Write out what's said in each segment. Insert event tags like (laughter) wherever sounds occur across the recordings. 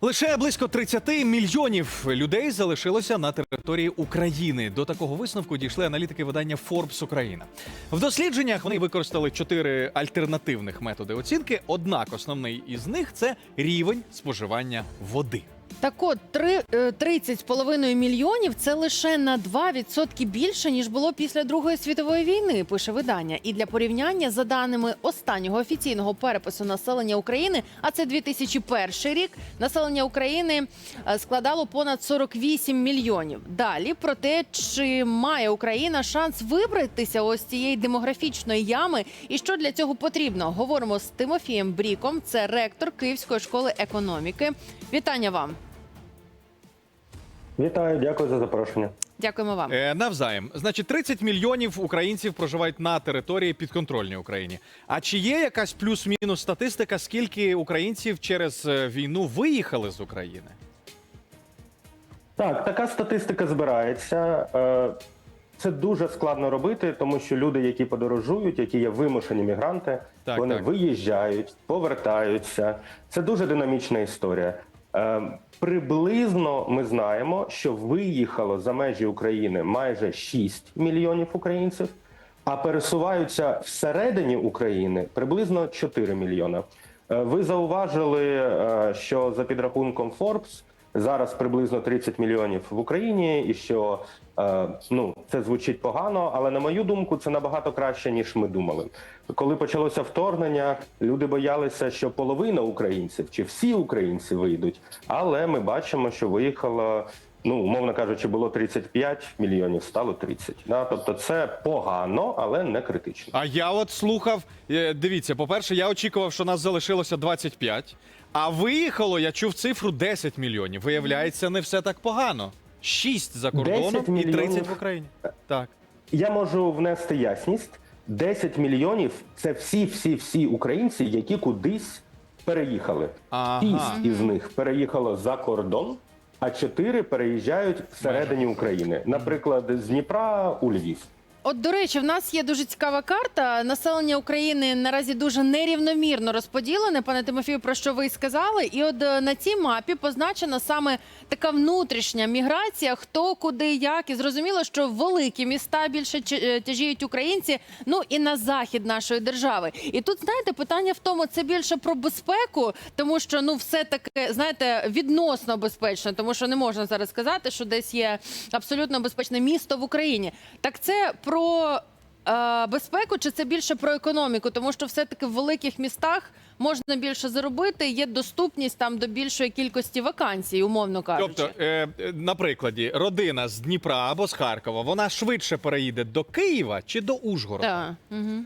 Лише близько 30 мільйонів людей залишилося на території України. До такого висновку дійшли аналітики видання Forbes Україна. В дослідженнях вони використали чотири альтернативних методи оцінки. Однак основний із них це рівень споживання води. Так от, три- е, 30,5 мільйонів це лише на 2% більше, ніж було після Другої світової війни, пише видання. І для порівняння, за даними останнього офіційного перепису населення України, а це 2001 рік, населення України е, складало понад 48 мільйонів. Далі про те, чи має Україна шанс вибратися ось цієї демографічної ями, і що для цього потрібно, говоримо з Тимофієм Бріком, це ректор Київської школи економіки. Вітання вам. Вітаю, дякую за запрошення. Дякуємо вам. Е, навзаєм, значить, 30 мільйонів українців проживають на території підконтрольній Україні. А чи є якась плюс-мінус статистика, скільки українців через е, війну виїхали з України? Так, така статистика збирається. Е, Це дуже складно робити, тому що люди, які подорожують, які є вимушені мігранти, Так, вони так. виїжджають, повертаються. Це дуже динамічна історія. Е, Приблизно ми знаємо, що виїхало за межі України майже 6 мільйонів українців, а пересуваються всередині України приблизно 4 мільйона. Е, Ви зауважили, е, що за підрахунком Forbes зараз приблизно 30 мільйонів в Україні, і що е, ну це звучить погано, але на мою думку, це набагато краще ніж ми думали. Коли почалося вторгнення, люди боялися, що половина українців чи всі українці вийдуть, але ми бачимо, що виїхало. Ну, умовно кажучи, було 35 мільйонів, стало 30. Да? Тобто це погано, але не критично. А я от слухав. е, Дивіться, по-перше, я очікував, що нас залишилося 25, а виїхало, я чув цифру 10 мільйонів. Виявляється, не все так погано. 6 за кордоном і 30 в Україні. Так. Я можу внести ясність: 10 мільйонів це всі, всі, всі українці, які кудись переїхали. Ага. Шість із них переїхало за кордон, а чотири переїжджають всередині України. Наприклад, з Дніпра у Львів. От, до речі, в нас є дуже цікава карта. Населення України наразі дуже нерівномірно розподілене. Пане Тимофію, про що ви й сказали? І от е, на цій мапі позначена саме така внутрішня міграція, хто куди, як. І зрозуміло, що великі міста більше е, тяжіють українці, ну і на захід нашої держави. І тут знаєте, питання в тому, це більше про безпеку, тому що ну все таки знаєте відносно безпечно, тому що не можна зараз сказати, що десь є абсолютно безпечне місто в Україні. Так це про е, безпеку, чи це більше про економіку? Тому що все-таки в великих містах можна більше заробити, є доступність там до більшої кількості вакансій, умовно кажучи. Тобто, е, на прикладі, родина з Дніпра або з Харкова, вона швидше переїде до Києва чи до Ужгорода? Так. Угу.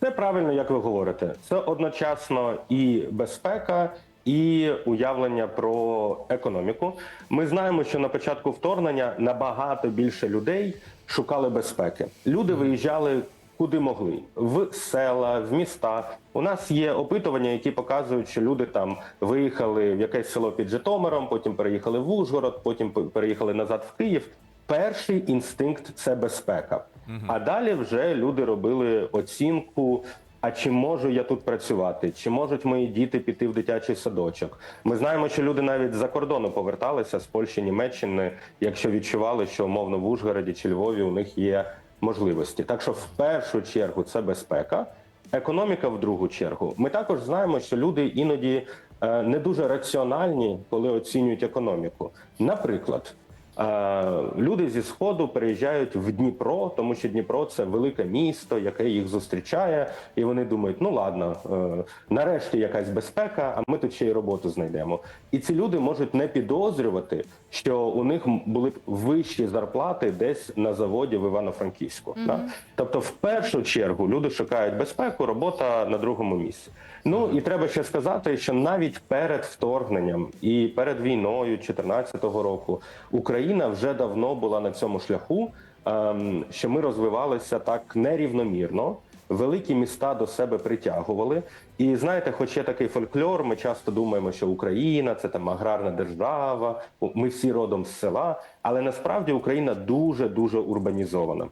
Це правильно, як ви говорите. Це одночасно і безпека, і уявлення про економіку. Ми знаємо, що на початку вторгнення набагато більше людей шукали безпеки. Люди виїжджали. Куди могли в села, в міста. У нас є опитування, які показують, що люди там виїхали в якесь село під Житомиром, потім переїхали в Ужгород, потім переїхали назад в Київ. Перший інстинкт це безпека. А далі вже люди робили оцінку. А чи можу я тут працювати? Чи можуть мої діти піти в дитячий садочок? Ми знаємо, що люди навіть за кордону поверталися з Польщі, Німеччини, якщо відчували, що умовно в Ужгороді чи Львові у них є можливості. Так що в першу чергу це безпека, економіка в другу чергу. Ми також знаємо, що люди іноді е, не дуже раціональні, коли оцінюють економіку. Наприклад. Е, Люди зі сходу переїжджають в Дніпро, тому що Дніпро це велике місто, яке їх зустрічає, і вони думають: ну ладно, е, нарешті якась безпека, а ми тут ще й роботу знайдемо. І ці люди можуть не підозрювати, що у них були б вищі зарплати десь на заводі в Івано-Франківську. да? Тобто, в першу чергу люди шукають безпеку, робота на другому місці. Ну і треба ще сказати, що навіть перед вторгненням і перед війною 2014 року Україна вже давно була на цьому шляху, ем, що ми розвивалися так нерівномірно. Великі міста до себе притягували, і знаєте, хоч є такий фольклор, ми часто думаємо, що Україна це там аграрна держава, ми всі родом з села, але насправді Україна дуже дуже урбанізована.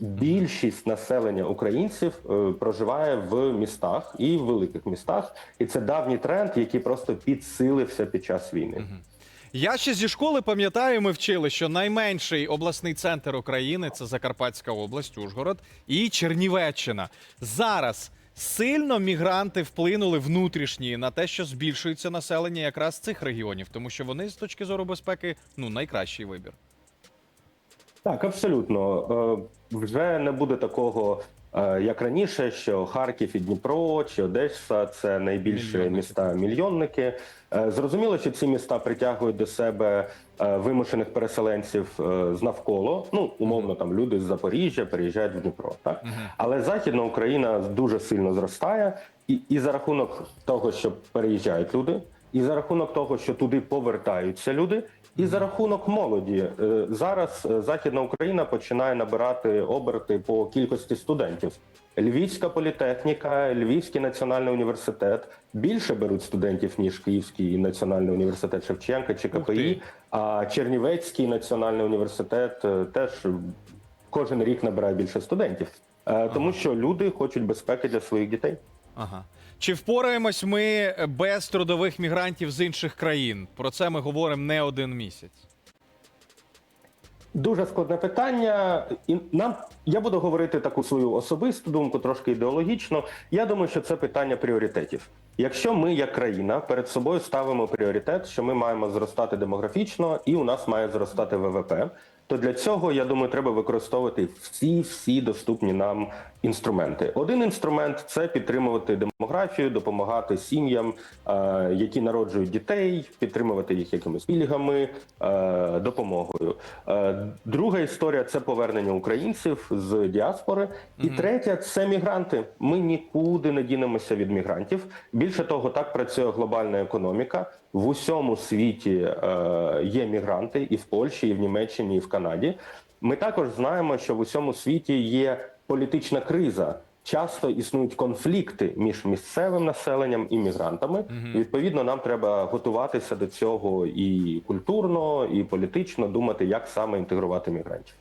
Більшість населення українців е, проживає в містах і в великих містах, і це давній тренд, який просто підсилився під час війни. Я ще зі школи пам'ятаю, ми вчили, що найменший обласний центр України це Закарпатська область, Ужгород і Чернівеччина. Зараз сильно мігранти вплинули внутрішні на те, що збільшується населення якраз цих регіонів, тому що вони з точки зору безпеки ну найкращий вибір. Так, абсолютно. Е, Вже не буде такого, е, як раніше, що Харків і Дніпро чи Одеса це найбільші міста мільйонники. Е, Зрозуміло, що ці міста притягують до себе вимушених переселенців з навколо. Ну, умовно, там люди з Запоріжжя переїжджають в Дніпро. Так але Західна Україна дуже сильно зростає, і, і за рахунок того, що переїжджають люди, і за рахунок того, що туди повертаються люди. І за рахунок молоді Е, зараз е, Західна Україна починає набирати оберти по кількості студентів. Львівська політехніка, Львівський національний університет більше беруть студентів ніж Київський національний університет Шевченка чи КПІ. А Чернівецький національний університет е, теж кожен рік набирає більше студентів, тому що люди хочуть безпеки для своїх дітей. Ага. Чи впораємось ми без трудових мігрантів з інших країн? Про це ми говоримо не один місяць. Дуже складне питання. І нам я буду говорити таку свою особисту думку, трошки ідеологічно. Я думаю, що це питання пріоритетів. Якщо ми, як країна, перед собою ставимо пріоритет, що ми маємо зростати демографічно, і у нас має зростати ВВП, то для цього я думаю, треба використовувати всі всі доступні нам інструменти. Один інструмент це підтримувати демографію, допомагати сім'ям, е, які народжують дітей, підтримувати їх якимись пільгами, е, допомогою. Е, друга історія це повернення українців з діаспори. І третя це мігранти. Ми нікуди не дінемося від мігрантів. Більше того, так працює глобальна економіка. В усьому світі е, є мігранти і в Польщі, і в Німеччині, і в Канаді. Ми також знаємо, що в усьому світі є політична криза. Часто існують конфлікти між місцевим населенням і мігрантами. Відповідно, нам треба готуватися до цього і культурно, і політично думати, як саме інтегрувати мігрантів.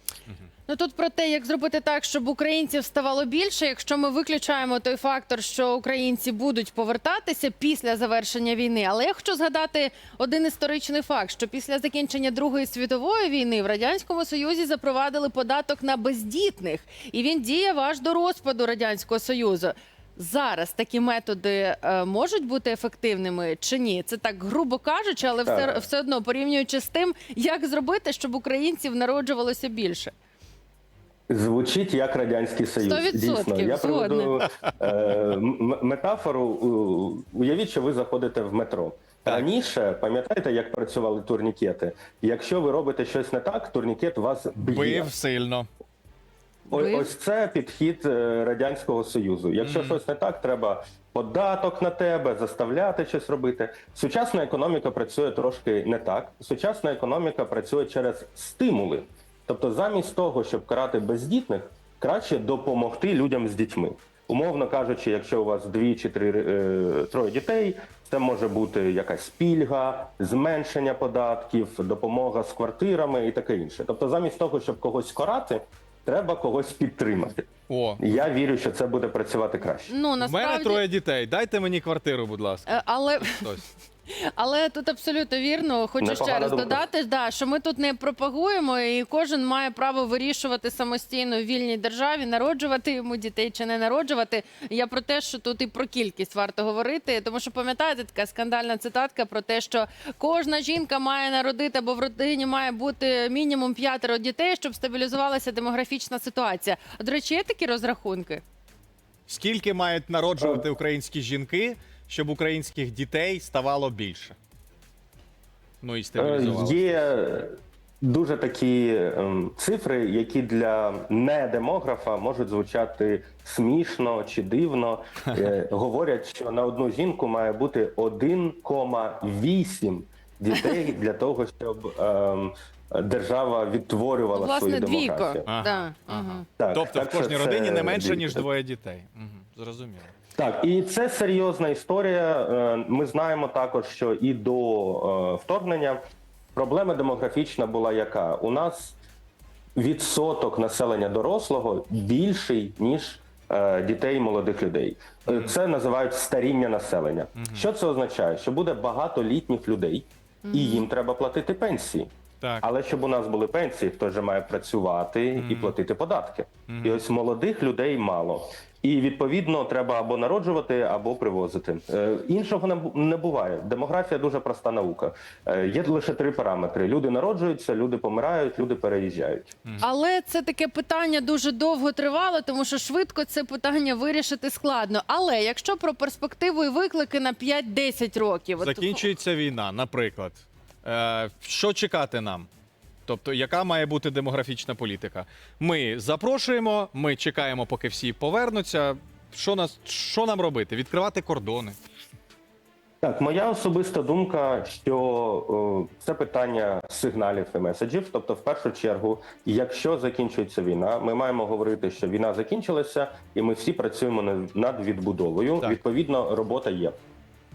Ну тут про те, як зробити так, щоб українців ставало більше. Якщо ми виключаємо той фактор, що українці будуть повертатися після завершення війни. Але я хочу згадати один історичний факт: що після закінчення Другої світової війни в радянському союзі запровадили податок на бездітних, і він діяв аж до розпаду радянського союзу. Зараз такі методи е, можуть бути ефективними чи ні? Це так грубо кажучи, але все, все одно порівнюючи з тим, як зробити, щоб українців народжувалося більше. Звучить як радянський союз. 100% Дійсно, я приведу е, метафору. Уявіть, що ви заходите в метро. Так. Раніше пам'ятаєте, як працювали турнікети? Якщо ви робите щось не так, турнікет вас б'є. Бив сильно. О- Бив? Ось це підхід е, радянського союзу. Якщо щось не так, треба податок на тебе, заставляти щось робити. Сучасна економіка працює трошки не так. Сучасна економіка працює через стимули. Тобто, замість того, щоб карати бездітних, краще допомогти людям з дітьми. Умовно кажучи, якщо у вас дві чи три е, троє дітей, це може бути якась пільга, зменшення податків, допомога з квартирами і таке інше. Тобто, замість того, щоб когось карати, треба когось підтримати. О, Я вірю, що це буде працювати краще. Ну в мене насправді, троє дітей. Дайте мені квартиру, будь ласка. Е, але Хтось. Але тут абсолютно вірно. Хочу ще раз думка. додати, да, що ми тут не пропагуємо, і кожен має право вирішувати самостійно в вільній державі, народжувати йому дітей чи не народжувати. Я про те, що тут і про кількість варто говорити, тому що пам'ятаєте така скандальна цитатка про те, що кожна жінка має народити або в родині має бути мінімум п'ятеро дітей, щоб стабілізувалася демографічна ситуація. До речі, є такі розрахунки. Скільки мають народжувати українські жінки, щоб українських дітей ставало більше? Ну і Е, стабілізувалося. Є дуже такі ем, цифри, які для недемографа можуть звучати смішно чи дивно. Е, (laughs) Говорять, що на одну жінку має бути 1,8 дітей для того, щоб ем, держава відтворювала Власне, свою двійко. демографію. Ага, Да, ага. ага. Так, Тобто в так що кожній це родині не менше, ніж двоє дітей. Угу, зрозуміло. Так, і це серйозна історія. Е, Ми знаємо також, що і до е, вторгнення проблема демографічна була яка? У нас відсоток населення дорослого більший ніж е, дітей і молодих людей. Це називають старіння населення. Що це означає? Що буде багато літніх людей, і їм треба платити пенсії. Так. Але щоб у нас були пенсії, хтось же має працювати і платити податки. І ось молодих людей мало. І відповідно треба або народжувати, або привозити. Е, іншого не, не буває. Демографія дуже проста наука. Е, є лише три параметри: люди народжуються, люди помирають, люди переїжджають. Але це таке питання дуже довго тривало, тому що швидко це питання вирішити складно. Але якщо про перспективу і виклики на 5-10 років, от Закінчується війна, наприклад. Е, що чекати нам? Тобто, яка має бути демографічна політика? Ми запрошуємо, ми чекаємо, поки всі повернуться. Що нас що нам робити? Відкривати кордони. Так, моя особиста думка, що е, це питання сигналів і меседжів. Тобто, в першу чергу, якщо закінчується війна, ми маємо говорити, що війна закінчилася, і ми всі працюємо над- над відбудовою. Так. Відповідно, робота є.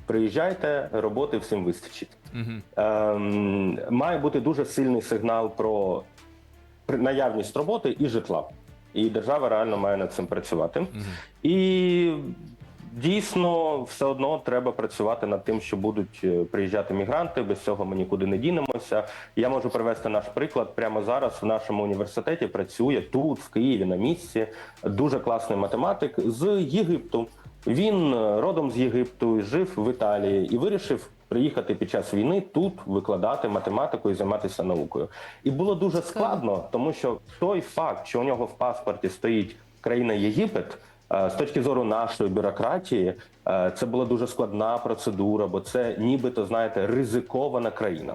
Приїжджайте, роботи всім вистачить. Угу. Ем, має бути дуже сильний сигнал про наявність роботи і житла. І держава реально має над цим працювати. І дійсно все одно треба працювати над тим, що будуть е, приїжджати мігранти. Без цього ми нікуди не дінемося. Я можу привести наш приклад. Прямо зараз в нашому університеті працює тут, в Києві, на місці. Дуже класний математик з Єгипту. Він е, родом з Єгипту, жив в Італії і вирішив приїхати під час війни тут викладати математику і займатися наукою. І було дуже складно, тому що той факт, що у нього в паспорті стоїть країна Єгипет. е, З точки зору нашої бюрократії, е, це була дуже складна процедура, бо це нібито знаєте ризикована країна.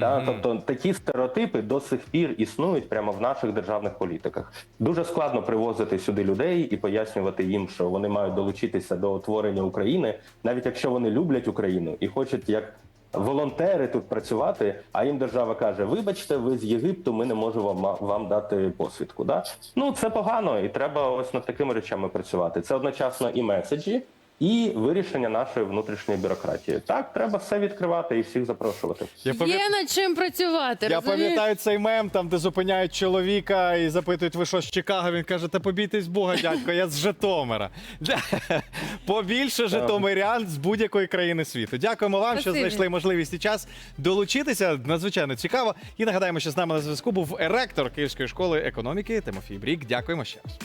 Та, тобто такі стереотипи до сих пір існують прямо в наших державних політиках. Дуже складно привозити сюди людей і пояснювати їм, що вони мають долучитися до утворення України, навіть якщо вони люблять Україну і хочуть як волонтери тут працювати. А їм держава каже: Вибачте, ви з Єгипту, ми не можемо вам, вам дати посвідку. Да? Ну це погано, і треба ось над такими речами працювати. Це одночасно і меседжі. І вирішення нашої внутрішньої бюрократії. Так, треба все відкривати і всіх запрошувати. Я пам'ят- є над чим працювати. Я розумієш? пам'ятаю цей мем, там, де зупиняють чоловіка і запитують, ви що з Чикаго? Він каже, та побійтесь Бога, дядько, я з Житомира. (laughs) Побільше житомирян з будь-якої країни світу. Дякуємо вам, що Спасибі. знайшли можливість і час долучитися. Надзвичайно цікаво. І нагадаємо, що з нами на зв'язку був ректор Київської школи економіки Тимофій Брік. Дякуємо ще раз.